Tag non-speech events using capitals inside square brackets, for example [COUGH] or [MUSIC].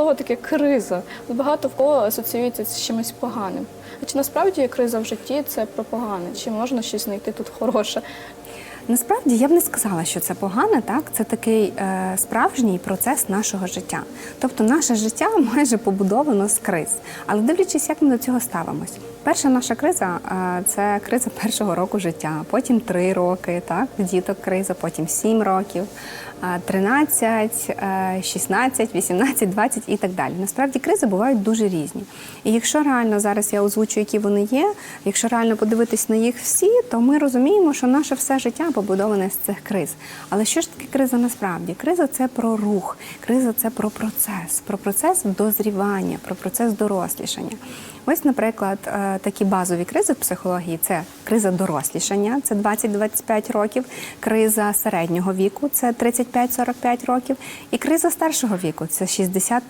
слово таке криза. Багато в кого асоціюється з чимось поганим. А чи насправді криза в житті це про погане? Чи можна щось знайти тут хороше? Насправді я б не сказала, що це погано, так це такий е, справжній процес нашого життя. Тобто, наше життя [LAUGHS] майже побудовано з криз. Але дивлячись, як ми до цього ставимось. Перша наша криза е, це криза першого року життя, потім три роки, так діток криза, потім сім років, 13, е, 16, 18, 20 і так далі. Насправді кризи бувають дуже різні. І якщо реально зараз я озвучу, які вони є, якщо реально подивитись на їх всі, то ми розуміємо, що наше все життя побудоване з цих криз. Але що ж таке криза насправді? Криза це про рух, криза це про процес, про процес дозрівання, про процес дорослішання. Ось, наприклад, е, такі базові кризи в психології це криза дорослішання, це 20-25 років, криза середнього віку, це 35-45 років, і криза старшого віку це 60